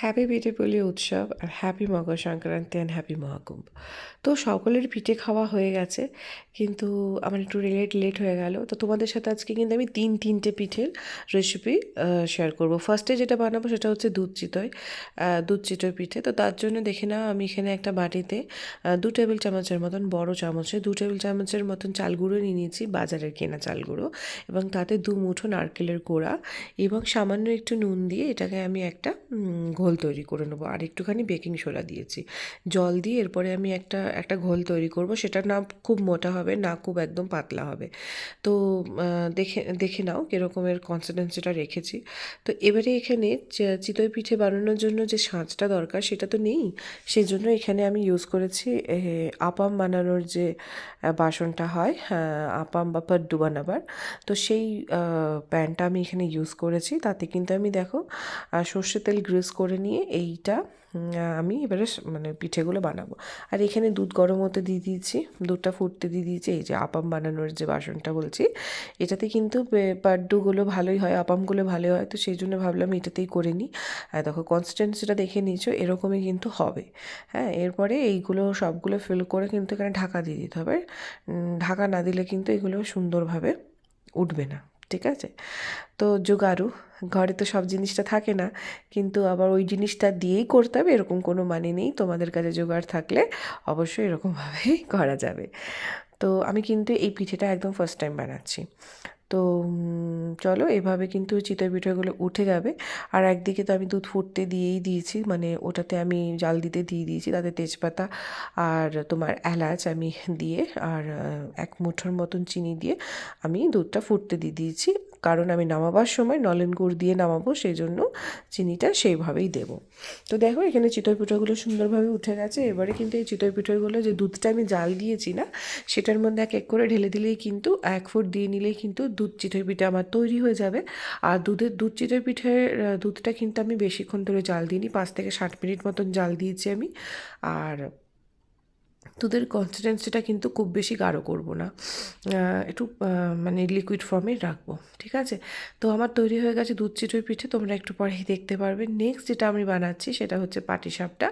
Happy পিঠে পুলি উৎসব আর happy Makar Sankranti and happy Maha Kumbh. তো সকলের পিঠে খাওয়া হয়ে গেছে, কিন্তু আমার একটু লেট লেট হয়ে গেল। তো তোমাদের সাথে আজকে কিন্তু আমি তিন তিনটে পিঠের রেসিপি শেয়ার করব। ফার্স্টে যেটা বানাবো সেটা হচ্ছে দুধ চিতই দুধ চিতই পিঠে। তো তার জন্য দেখে নাও, আমি এখানে একটা বাটিতে দু টেবিল চামচের মতন বড় চামচে, দু টেবিল চামচের মতন চাল গুঁড়ো নিয়ে নিয়েছি, বাজারের কেনা চাল গুঁড়ো। এবং তাতে দু মুঠো নারকেলের গোড়া এবং সামান্য একটু নুন দিয়ে এটাকে আমি একটা ঘোল তৈরি করে নেব। আর একটুখানি বেকিং সোডা দিয়েছি। জল দিয়ে এরপরে আমি একটা একটা ঘোল তৈরি করব। সেটা না খুব মোটা হবে, না খুব একদম পাতলা হবে। তো দেখে দেখে নাও কীরকমের কনসিস্টেন্সিটা রেখেছি। তো এবারে এখানে চিতই পিঠে বানানোর জন্য যে সাঁচটা দরকার সেটা তো নেই। সেই জন্য এখানে আমি ইউজ করেছি আপাম বানানোর যে বাসনটা হয় আপাম বা পাড্ডু বানাবার। তো সেই প্যানটা আমি এখানে ইউজ করেছি। তাতে কিন্তু আমি দেখো সর্ষে তেল গ্রিস করে নিয়ে এইটা আমি এবারে মানে পিঠেগুলো বানাবো। আর এখানে দুধ গরম হতে দিয়ে দিয়েছি, দুধটা ফুটতে দিয়ে দিয়েছি, এই যে আপাম বানানোর যে বাসনটা বলছি, এটাতে কিন্তু পাড্ডুগুলো ভালোই হয়, আপামগুলো ভালোই হয়, তো সেই জন্য ভাবলাম এটাতেই করে নিই। দেখো কনসিস্টেন্সিটা দেখে নিয়েছো, এরকমই কিন্তু হবে। হ্যাঁ এরপরে এইগুলো সবগুলো ফিল করে কিন্তু এখানে ঢাকা দিয়ে দিতে হবে। ঢাকা না দিলে কিন্তু এগুলো সুন্দরভাবে উঠবে না। ঠিক আছে? তো জোগাড়ু। ঘরে তো সব জিনিসটা থাকে না। কিন্তু আবার ওই জিনিসটা দিয়েই করতে হবে, এরকম কোনো মানে নেই। তোমাদের কাছে জোগাড় থাকলে অবশ্যই এরকমভাবেই করা যাবে। তো আমি কিন্তু এই পিঠেটা একদম ফার্স্ট টাইম বানাচ্ছি। তো চলো এভাবে কিন্তু চিতই পিঠাগুলো উঠে যাবে। আর একদিকে তো আমি দুধ ফুটতে দিয়েই দিয়েছি মানে ওটাতে আমি জাল দিতে দিয়ে দিয়েছি, তাতে তেজপাতা আর তোমার এলাচ আমি দিয়ে আর এক মুঠোর মতন চিনি দিয়ে আমি দুধটা ফুটতে দিয়ে দিয়েছি। কারণ আমি নামাবার সময় নলেন গুড় দিয়ে নামাবো সেই জন্য চিনিটা সেইভাবেই দেবো। তো দেখো, এখানে চিতই পিঠাগুলো সুন্দরভাবে উঠে গেছে। এবারে কিন্তু এই চিতই পিঠাগুলো যে দুধটা আমি জাল দিয়েছি না, সেটার মধ্যে এক এক করে ঢেলে দিলেই কিন্তু, এক ফুট দিয়ে নিলেই কিন্তু দুধ চিতই পিঠা আমার তৈরি হয়ে যাবে। আর দুধের, দুধ চিতই পিঠের দুধটা কিন্তু আমি বেশিক্ষণ ধরে জাল দিইনি, পাঁচ থেকে ষাট মিনিট মতন জাল দিয়েছি আমি। আর দুধের কনসিস্টেন্সিটা কিন্তু খুব বেশি গাঢ় করব না। একটু মানে লিকুইড ফর্মে রাখব, ঠিক আছে? তো আমার তৈরি হয়ে গেছে দুধ চিটুই পিঠে, তোমরা একটু পরেই দেখতে পারবে। নেক্সট যেটা আমি বানাচ্ছি সেটা হচ্ছে পাটিসাপটা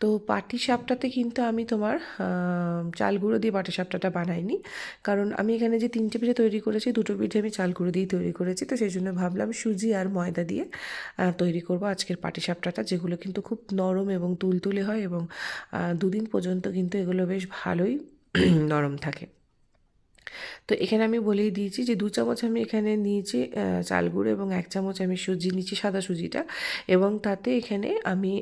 তো পাটিসাপটাতে কিন্তু আমি তোমার চাল গুঁড়ো দিয়ে পাটিসাপটাটা বানাইনি। কারণ আমি এখানে যে তিনটে পিঠে তৈরি করেছি, দুটো পিঠে আমি চাল গুঁড়ো দিয়েই তৈরি করেছি। তো সেই জন্য ভাবলাম সুজি আর ময়দা দিয়ে তৈরি করব আজকের পাটিসাপটাটা যেগুলো কিন্তু খুব নরম এবং তুলতুলে হয় এবং দুদিন পর্যন্ত কিন্তু এগুলো বেশ ভালোই নরম থাকে। তো এখানে আমি বলেই দিয়েছি যে দু চামচ আমি এখানে নিয়েছি চাল গুঁড়ো এবং এক চামচ আমি সুজি নিয়েছি, সাদা সুজিটা। এবং তাতে এখানে আমি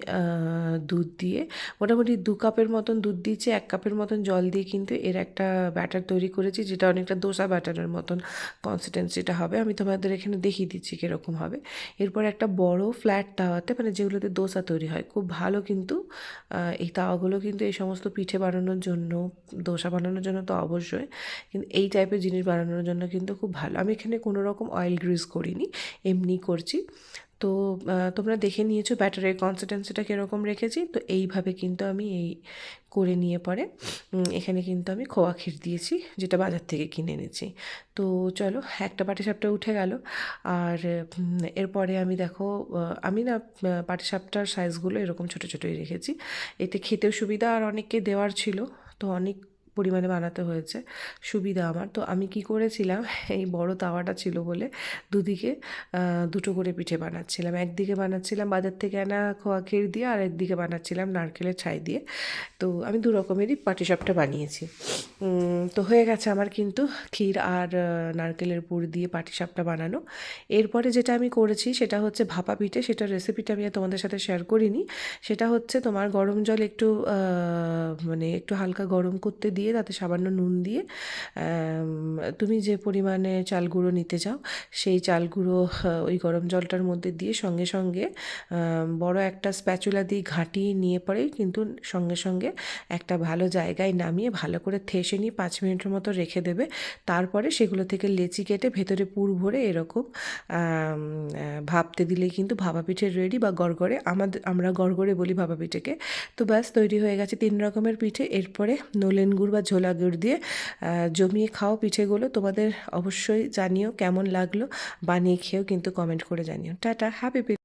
দুধ দিয়ে মোটামুটি দু কাপের মতন দুধ দিয়েছি, এক কাপের মতন জল দিয়ে কিন্তু এর একটা ব্যাটার তৈরি করেছি, যেটা অনেকটা দোসা ব্যাটারের মতন কনসিস্টেন্সিটা হবে। আমি তোমাদের এখানে দেখিয়ে দিচ্ছি কীরকম হবে। এরপর একটা বড় ফ্ল্যাট তাওয়াতে মানে যেগুলোতে দোসা তৈরি হয়, খুব ভালো কিন্তু এই তাওয়াগুলো কিন্তু এই সমস্ত পিঠে বানানোর জন্য, দোসা বানানোর জন্য তো অবশ্যই, কিন্তু এই টাইপের জিনিস বানানোর জন্য কিন্তু খুব ভালো। আমি এখানে কোনো রকম অয়েল গ্রিজ করিনি, এমনি করছি। তো তোমরা দেখে নিয়েছো ব্যাটারের কনসিস্টেন্সিটা কীরকম রেখেছি। তো এইভাবে কিন্তু আমি এই করে নিয়ে পরে এখানে কিন্তু আমি খোয়া ক্ষীর দিয়েছি, যেটা বাজার থেকে কিনে এনেছি। তো চলো, একটা পাটিসাপটা উঠে গেল। আর এরপরে আমি দেখো আমি না পাটিসাপটার সাইজগুলো এরকম ছোটো ছোটোই রেখেছি। এতে খেতেও সুবিধা আর অনেককে দেওয়ার ছিল। তো অনেক পরিমাণে বানাতে হয়েছে। সুবিধা আমার। তো আমি কি করেছিলাম, এই বড় তাওয়াটা ছিল বলে দুদিকে দুটো করে পিঠে বানাচ্ছিলাম। একদিকে বানাচ্ছিলাম বাজার থেকে আনা খোয়া ক্ষীর দিয়ে, আর একদিকে বানাচ্ছিলাম নারকেলের ছাই দিয়ে। তো আমি দু রকমেরই পাটিসাপটা বানিয়েছি। তো হয়ে গেছে আমার কিন্তু ক্ষীর আর নারকেলের পুর দিয়ে পাটিসাপটা বানানো। এরপরে যেটা আমি করেছি সেটা হচ্ছে ভাপা পিঠে। সেটার রেসিপিটা আমি তোমাদের সাথে শেয়ার করিনি। সেটা হচ্ছে তোমার গরম জল একটু মানে একটু হালকা গরম করতে দিয়ে তাতে সামান্য নুন দিয়ে তুমি যে পরিমাণে চাল গুঁড়ো নিতে চাও, সেই চাল গুঁড়ো ওই গরম জলটার মধ্যে দিয়ে সঙ্গে সঙ্গে বড় একটা স্প্যাচুলা দিয়ে ঘাঁটিয়ে নিয়ে পরেই কিন্তু সঙ্গে সঙ্গে একটা ভালো জায়গায় নামিয়ে ভালো করে থেসে নিয়ে পাঁচ মিনিটের মতো রেখে দেবে। তারপরে সেগুলো থেকে লেচি কেটে ভেতরে পুর ভরে এরকম ভাপতে দিলেই কিন্তু ভাপা পিঠে রেডি বা গড়গড়ে আমাদের আমরা গড়গড়ে বলি ভাপা পিঠেকে তো ব্যাস, তৈরি হয়ে গেছে তিন রকমের পিঠে। এরপরে নলেন গুড় বা ঝোলা গুড় দিয়ে জমিয়ে খাও পিঠেগুলো তোমাদের অবশ্যই জানিও কেমন লাগল। বানিয়ে খেয়েও কিন্তু কমেন্ট করে জানিও। Tata happy